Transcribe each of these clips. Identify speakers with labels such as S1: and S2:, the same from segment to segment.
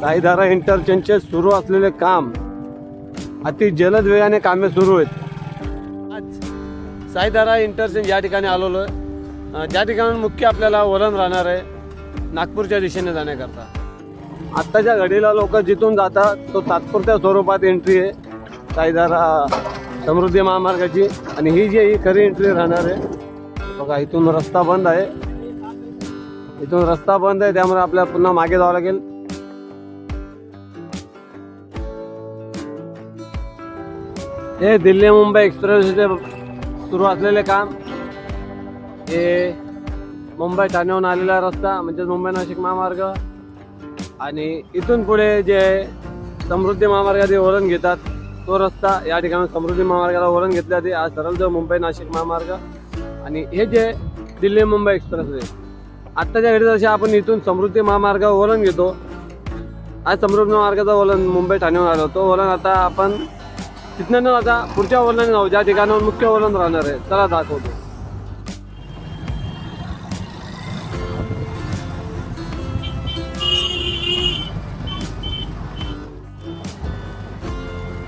S1: साईधारा इंटरचेंजचे सुरू असलेले काम अति जलद वेगाने कामे सुरू आहेत. आज साईधारा इंटरचेंज या ठिकाणी आलेलो आहे. ज्या ठिकाणी मुख्य आपल्याला वळण राहणार आहे नागपूरच्या दिशेने जाण्याकरता. आत्ताच्या घडीला लोक जिथून जातात तो तात्पुरत्या स्वरूपात एंट्री आहे. साईधारा समृद्धी महामार्गाची आणि ही जी आहे, ही खरी एंट्री राहणार आहे. बघा इथून रस्ता बंद आहे. इथून रस्ता बंद आहे त्यामुळे आपल्याला पुन्हा मागे जावं लागेल. हे दिल्ली मुंबई एक्सप्रेसचे सुरू असलेले काम. हे मुंबई ठाण्याहून आलेला रस्ता म्हणजे मुंबई नाशिक महामार्ग. आणि इथून पुढे जे समृद्धी महामार्गाचे वळण घेतात तो रस्ता या ठिकाणी समृद्धी महामार्गाला वळण घेतले जाते. आज सरळ जो मुंबई नाशिक महामार्ग. आणि हे जे दिल्ली मुंबई एक्सप्रेस आहे आत्ताच्या घडी जसे आपण इथून समृद्धी महामार्गावर वळण घेतो आज समृद्धी महामार्गाचा वळण मुंबई ठाण्याहून आलो तो वळण आता आपण तिथनं न आता पुढच्या वळणाने जाऊ ज्या ठिकाणावर मुख्य वळण राहणार आहे चला दाखवतो.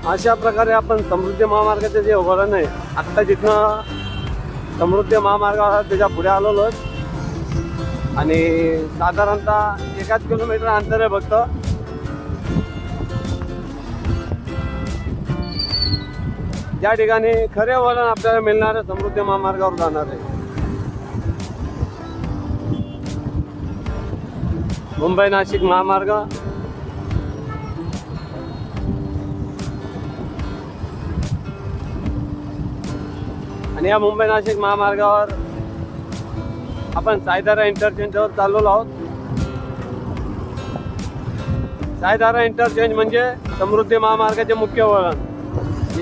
S1: अशा प्रकारे आपण समृद्धी महामार्गाचे जे वळण आहे आत्ता जिथनं समृद्धी महामार्गावर त्याच्या पुढे आलेलो आणि साधारणतः एकाच किलोमीटर अंतर आहे फक्त. ज्या ठिकाणी खरे वळण आपल्याला मिळणार आहे समृद्धी महामार्गावर जाणार आहे. मुंबई नाशिक महामार्ग. आणि या मुंबई नाशिक महामार्गावर आपण सायदारा इंटरचेंजवर चाललेलो आहोत. सायदारा इंटरचेंज म्हणजे समृद्धी महामार्गाचे मुख्य वळण.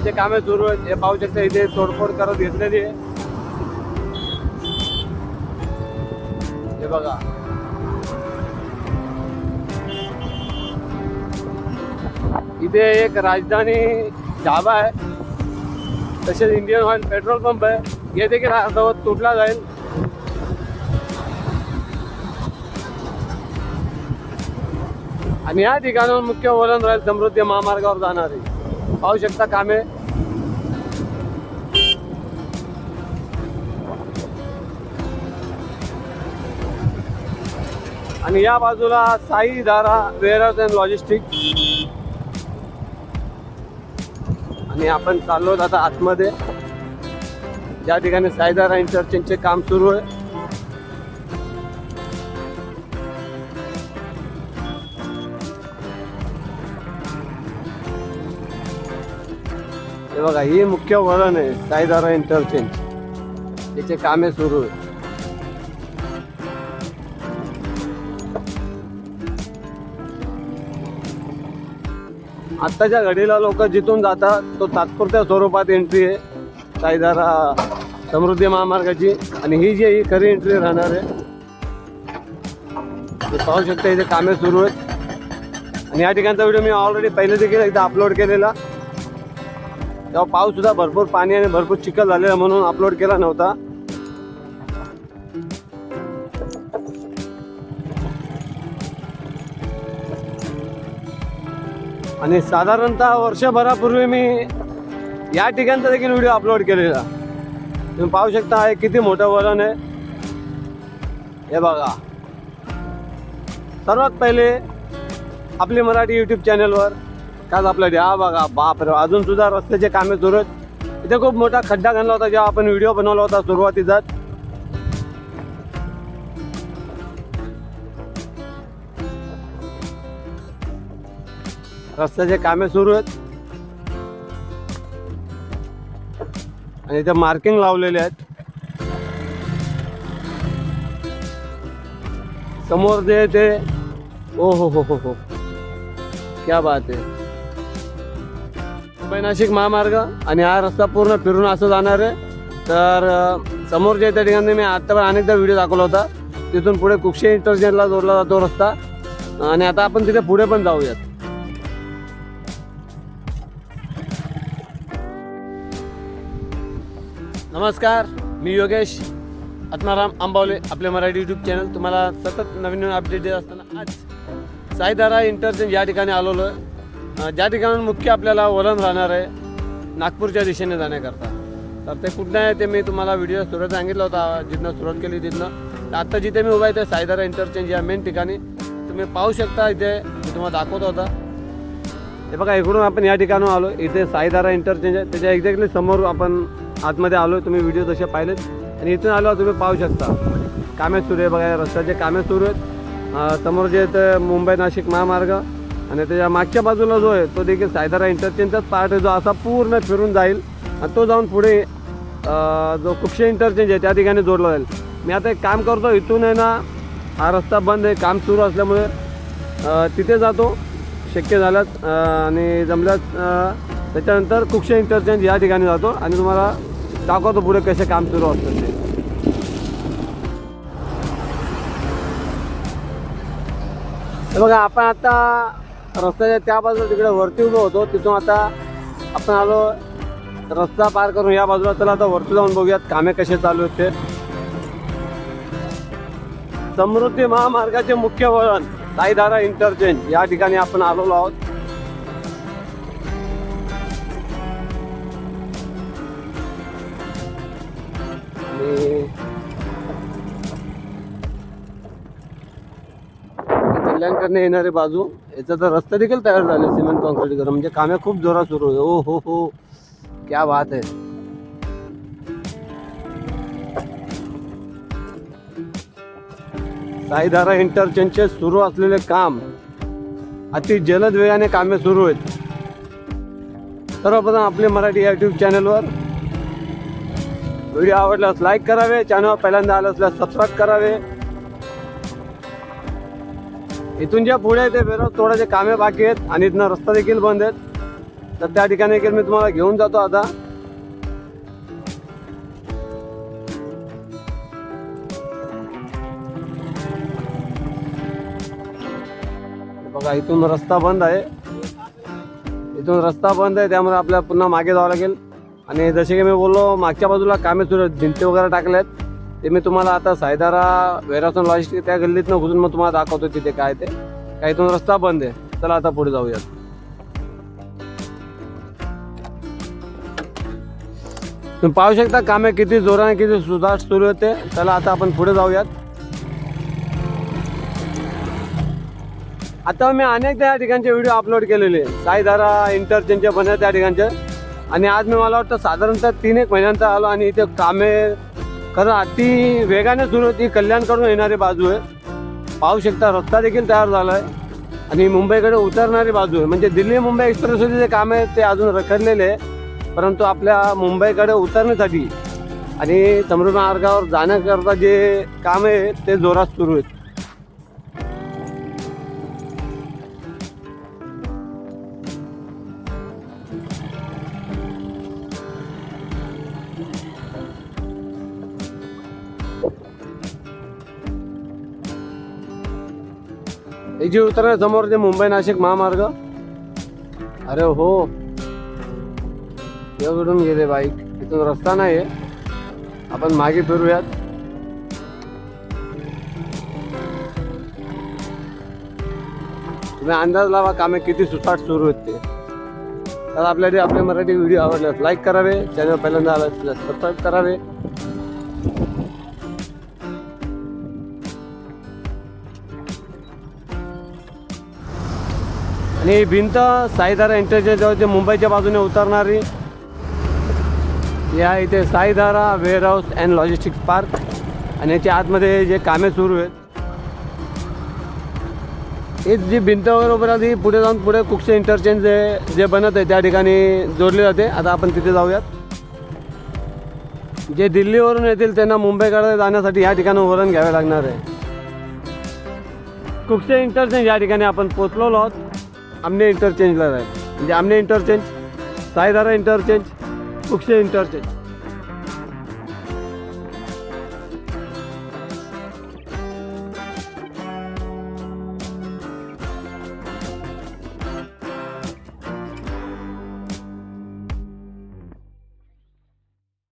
S1: जिथे कामे सुरू आहेत. हे पाहू शकता इथे तोडफोड करत घेतलेली आहे. हे बघा. इथे एक राजधानी ढाबा आहे. तसेच इंडियन ऑइल पेट्रोल पंप आहे. हे देखील अर्धवत तुटला जाईल. आणि या ठिकाणावर मुख्य वळण राहील. समृद्धी महामार्गावर जाणार. आहे पाहू शकता कामे. आणि या बाजूला Sai Dhara warehouse and logistic. आणि आपण चाललो आता आतमध्ये. ज्या ठिकाणी साईदारा इंटरचेंजचे काम सुरू आहे. हे बघा ही मुख्य वळण आहे साईदारा इंटरचेंज त्याचे कामे सुरू आहे आत्ताच्या घडीला लोक जिथून जातात तो तात्पुरत्या स्वरूपात एंट्री आहे साईदारा समृद्धी महामार्गाची. आणि ही जी ही खरी एंट्री राहणार आहे. पाहू शकता इथे कामे सुरू आहेत. आणि या ठिकाणचा व्हिडिओ मी ऑलरेडी पहिले देखील एकदा अपलोड केलेला. तेव्हा पाऊससुद्धा भरपूर पाणी आणि भरपूर चिखल झालेला म्हणून अपलोड केला नव्हता. आणि साधारणतः वर्षभरापूर्वी मी या ठिकाणचा देखील व्हिडिओ अपलोड केलेला. तुम्ही पाहू शकता हे किती मोठं वरण आहे. हे बघा. सर्वात पहिले आपली मराठी यूट्यूब चॅनलवर काच आपल्या द्या बघा बाप रे अजून सुद्धा रस्त्याचे कामे सुरू आहेत. इथे खूप मोठा खड्डा घालला होता जेव्हा आपण व्हिडिओ बनवला होता सुरुवातीचाच. रस्त्याचे कामे सुरू आहेत. आणि इथे मार्किंग लावलेले आहेत. समोर जे ते ओ हो हो हो हो. क्या बात आहे. मुंबई नाशिक महामार्ग आणि हा रस्ता पूर्ण फिरून असं जाणार आहे. तर समोरच्या समोर जे त्या ठिकाणी मी आता पण अनेकदा व्हिडिओ दाखवला होता तिथून पुढे कुक्षे इंटरचेंजला जोडला जातो रस्ता. आणि आता आपण तिथे पुढे पण जाऊयात. नमस्कार मी योगेश आत्माराम आंबावले आपले मराठी यूट्यूब चॅनल तुम्हाला सतत नवीन नवीन अपडेट देत असताना आज साईदारा इंटरचेंज या ठिकाणी आलेलो आहे. ज्या ठिकाणी मुख्य आपल्याला वळण राहणार आहे नागपूरच्या दिशेने जाण्याकरता. तर ते कुठं आहे ते मी तुम्हाला व्हिडिओ सुरुवात सांगितलं होता जिथनं सुरुवात केली तिथनं. आत्ता जिथे मी उभा आहे ते साईधारा इंटरचेंज या मेन ठिकाणी. तुम्ही पाहू शकता इथे मी तुम्हाला दाखवत होता. हे बघा इकडून आपण या ठिकाणी आलो. इथे साईधारा इंटरचेंज आहे. त्याच्या एक्झॅक्टली समोर आपण आतमध्ये आलो. तुम्ही व्हिडिओ तसे पाहिलेत. आणि इथून आलो तुम्ही पाहू शकता. कामे सुरू आहे बघा रस्त्याचे कामे सुरू आहेत समोर जे आहे मुंबई नाशिक महामार्ग. आणि त्याच्या मागच्या बाजूला जो आहे तो देखील सायदारा इंटरचेंजचाच पार्ट आहे जो असा पूर्ण फिरून जाईल. आणि तो जाऊन पुढे जो कुक्षे इंटरचेंज आहे त्या ठिकाणी जोडला जाईल. मी आता एक काम करतो इथून आहे ना हा रस्ता बंद आहे काम सुरू असल्यामुळे तिथे जातो. शक्य झाल्यास आणि जमल्यास त्याच्यानंतर कुक्षे इंटरचेंज या ठिकाणी जातो. आणि तुम्हाला दाखवतो पुढे कसे काम सुरू असतं ते. हे बघा आपण आता रस्त्याच्या त्या बाजूला तिकडे वरती उभं होतो. तिथून आता आपण आलो रस्ता पार करून या बाजूला. चला आता वरती जाऊन बघूयात कामे कसे चालू आहेत ते. समृद्धी महामार्गाचे मुख्य वळण साईधारा इंटरचेंज. या ठिकाणी आपण आलेलो आहोत. कल्याणकडनं येणारी बाजू याचा तर रस्ता देखील तयार झाले सिमेंट कॉन्क्रीट करून म्हणजे कामे खूप जोरात सुरू आहे. ओ हो हो. क्या बात आहे. साईधारा इंटरचेंजचे सुरू असलेले काम अति जलद वेगाने कामे सुरू आहेत. सर्वप्रथम आपले मराठी यूट्यूब चॅनलवर व्हिडिओ आवडल्यास लाईक करावे चॅनलवर पहिल्यांदा आलं असल्यास सबस्क्राईब करावे. इथून ज्या पुढे ते वेरोज थोडासे कामे बाकी आहेत आणि इथनं रस्ता देखील बंद आहेत. तर त्या ठिकाणी देखील मी तुम्हाला घेऊन जातो आता. बघा इथून रस्ता बंद आहे. इथून रस्ता बंद आहे त्यामुळे आपल्याला पुन्हा मागे जावं लागेल. आणि जसे की मी बोललो मागच्या बाजूला कामे सुरू भिंती वगैरे टाकल्यात. ते मी तुम्हाला आता सायदारा वेरासन लॉजिस्टिक त्या गल्लीतनं घुसून मग तुम्हाला दाखवतो तिथे काय ते. काही इथून रस्ता बंद आहे. चला आता पुढे जाऊयात. तुम्ही पाहू शकता कामे किती जोराने किती सुधार सुरू होते. चला आता आपण पुढे जाऊयात. आता मी अनेकदा या ठिकाणचे व्हिडिओ अपलोड केलेले साईधारा इंटरचेंज बनत त्या ठिकाणचे. आणि आज मी मला वाटतं साधारणतः तीन एक महिन्यांचा आलो आणि इथे कामे कारण अति वेगाने सुरू होती कल्याणकडून येणारी बाजू आहे. पाहू शकता रस्ता देखील तयार झाला आहे आणि मुंबईकडे उतरणारी बाजू आहे. म्हणजे दिल्ली मुंबई एक्सप्रेसवरचे जे काम आहे ते अजून रखडलेले आहे. परंतु आपल्या मुंबईकडे उतरण्यासाठी आणि समृद्ध मार्गावर जाण्याकरता जे काम आहे ते जोरात सुरू आहेत. हे जे उतरा समोर ते मुंबई नाशिक महामार्ग। अरे हो। एवढून गेले बाईक इथून रस्ता नाही आहे आपण मागे फिरूयात तुम्ही अंदाज लावा कामे किती सुसाट सुरू आहेत ते तर आपल्याला आपले मराठी व्हिडिओ आवडल्यास लाईक करावे चॅनल पहिल्यांदा आला असल्यास सबस्क्राईब करावे। आणि ही भिंत साईधारा इंटरचेंजवर जवळ जे मुंबईच्या बाजूने उतरणारी या इथे Saidhara warehouse and logistics park आणि याच्या आतमध्ये जे कामे सुरू आहेत. हीच जी भिंत वगैरे आधी पुढे जाऊन पुढे कुक्षे इंटरचेंज जे जे बनत आहे त्या ठिकाणी जोडले जाते. आता आपण तिथे जाऊयात. जे दिल्लीवरून येतील त्यांना मुंबईकडे जाण्यासाठी या ठिकाणी वरण घ्यावे लागणार आहे. कुक्षे इंटरचेंज या ठिकाणी आपण पोचलेलो आहोत. आमने इंटरचेंजला आहे म्हणजे Aamne interchange Saidhara interchange Kukshe interchange